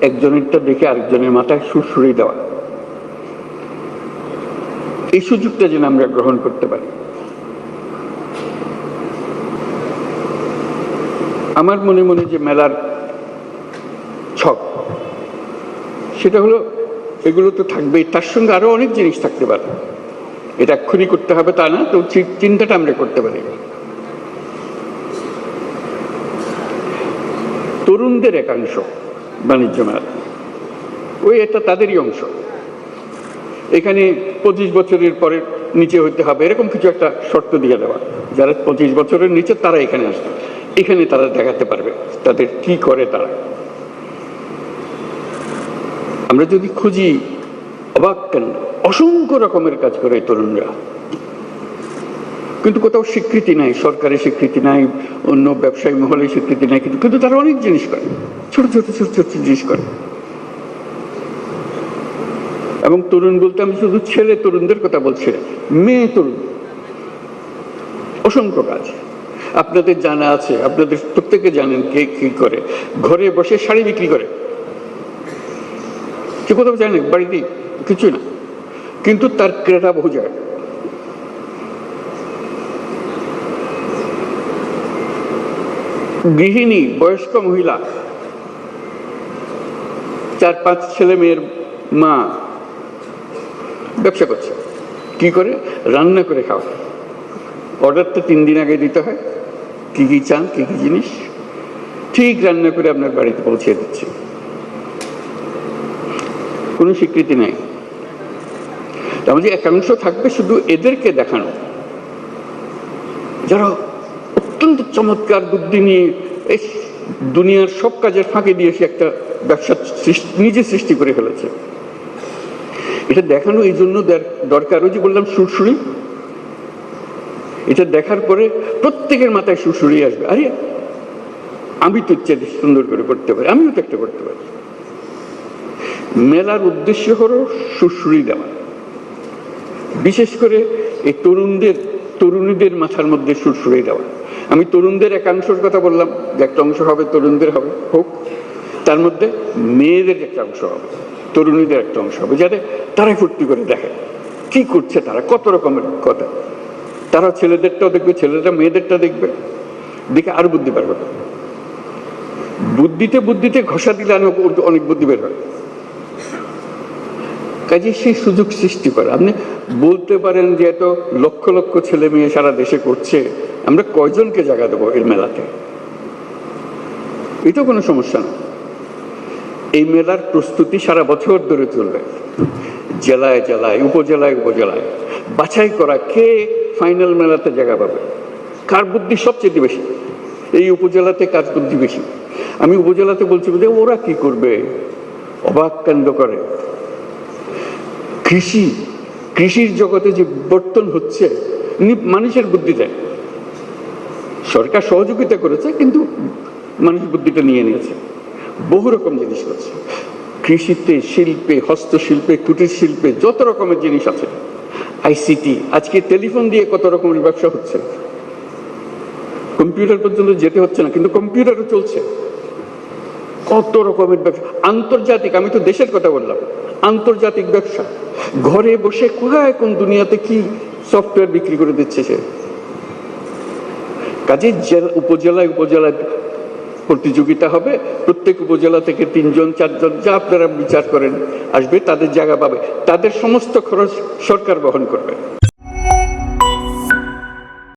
একজনেরটা দেখে আরেকজনের মাথায় সুরসুরি দেওয়া। এই সুযোগটা যেন আমরা গ্রহণ করতে পারি। আমার মনে মনে যে মেলার ছক, সেটা হলো এগুলো তো থাকবেই। তার সঙ্গে আরও অনেক জিনিস থাকতে পারে। এটা এক্ষুনি করতে হবে, তা না, তো চিন্তাটা আমরা করতে পারি। তরুণদের একাংশ। বাণিজ্য মেলা ওই এটা তাদেরই অংশ। এখানে পঁচিশ বছরের পরে নিচে হইতে হবে, এরকম কিছু একটা শর্ত দিয়ে দেওয়া। যারা পঁচিশ বছরের নিচে, তারা এখানে আসবে। এখানে তারা দেখাতে পারবে তাদের কি করে তারা। আমরা যদি খুঁজি, অবাক কেন? অসংখ্য রকমের কাজ করে তরুণরা। কিন্তু কোথাও স্বীকৃতি নাই সরকারি স্বীকৃতি নাই, অন্য ব্যবসায়ী মহলে স্বীকৃতি নাই, কিন্তু কিন্তু তারা অনেক জিনিস করে, ছোট ছোট ছোট ছোট জিনিস করে। এবং তরুণ বলতে আমি শুধু ছেলে তরুণদের কথা বলছি মেয়ে তরুণ। অসংখ্য কাজ। আপনাদের জানা আছে, আপনাদের প্রত্যেকে জানেন কে কি করে। ঘরে বসে শাড়ি বিক্রি করে। সে কোথাও জানে বাড়িতে কিছু না। কিন্তু তার ক্রেতা বহু যায়। গৃহিণী, বয়স্ক মহিলা, চার, পাঁচ ছেলে মেয়ের মা ব্যবসা করছে। কি করে? রান্না করে খাওয়া অর্ডার তো তিন দিন আগে দিতে হয়। কি কি চান, কি কি জিনিস? ঠিক রান্না করে আপনার বাড়িতে পৌঁছে দিচ্ছে। কোনো স্বীকৃতি নাই। আমাদের একাংশ থাকবে শুধু এদেরকে দেখানো। যারা অত্যন্ত চমৎকার বুদ্ধি নিয়ে এই দুনিয়ার সব কাজের ফাঁকে দিয়ে সে একটা ব্যবসা নিজে সৃষ্টি করে ফেলেছে। এটা দেখানো এই জন্য দরকার ওই যে বললাম সুরসুরি এটা দেখার পরে প্রত্যেকের মাথায় সুরসুরি আসবে। আরে, আমি তো ইচ্ছে সুন্দর করে করতে পারি, আমিও তো একটা করতে পারি। মেলার উদ্দেশ্য হলো সুরসুরি দেওয়া। বিশেষ করে এই তরুণদের, তরুণীদের মাথার মধ্যে সুরসুরি দেওয়া। আমি তরুণদের একাংশের কথা বললাম, যে একটা অংশ হবে, তরুণদের হবে, হোক। তার মধ্যে মেয়েদের একটা অংশ হবে, তরুণীদের একটা অংশ হবে যাতে তারাই ফুর্তি করে দেখে। কি করছে তারা? কত রকমের কথা। তারা ছেলেদেরটাও দেখবে, ছেলেরা মেয়েদেরটা দেখবে। দেখে আর বুদ্ধি পারবে বুদ্ধিতে বুদ্ধিতে ঘষা দিলে অনেক বুদ্ধি বের হয়। কাজে সেই সুযোগ সৃষ্টি করে। আপনি বলতে পারেন যে এত লক্ষ লক্ষ ছেলে মেয়ে সারা দেশে করছে, আমরা কয়জনকে জায়গা দেবো এর মেলাতে? এটা কোনো সমস্যা না। এই মেলার প্রস্তুতি সারা বছর ধরে চলবে। জেলায় জেলায়, উপজেলায় উপজেলায়। বাছাই করা কে ফাইনাল মেলাতে জায়গা পাবে? কার বুদ্ধি সবচেয়ে বেশি? এই উপজেলাতে কার বুদ্ধি বেশি? আমি উপজেলাতে বলছি যে ওরা কি করবে? অবাক কাণ্ড করে। কৃষি, কৃষির জগতে যে বর্তন হচ্ছে মানুষের বুদ্ধি দেয়। সরকার সহযোগিতা করেছে, কিন্তু মানুষ বুদ্ধিটা নিয়ে নিয়েছে। বহু রকম জিনিস করছে কৃষিতে শিল্পে, হস্তশিল্পে, কুটির শিল্পে যত রকমের জিনিস আছে। আইসিটি, আজকে টেলিফোন দিয়ে কত রকমের ব্যবসা হচ্ছে। কম্পিউটার পর্যন্ত যেতে হচ্ছে না, কিন্তু কম্পিউটারও চলছে। কত রকমের ব্যবসা। আন্তর্জাতিক, আমি তো দেশের কথা বললাম। আন্তর্জাতিক ব্যবসা। ঘরে বসে কোথায় কোন দুনিয়াতে কি সফটওয়্যার বিক্রি করে দিচ্ছে সে? কাজে জেলা উপজেলায় উপজেলায় প্রতিযোগিতা হবে, প্রত্যেক উপজেলা থেকে তিনজন, চারজন, যা আপনারা বিচার করেন, আসবে, তাদের জায়গা পাবে। তাদের সমস্ত খরচ সরকার বহন করবে।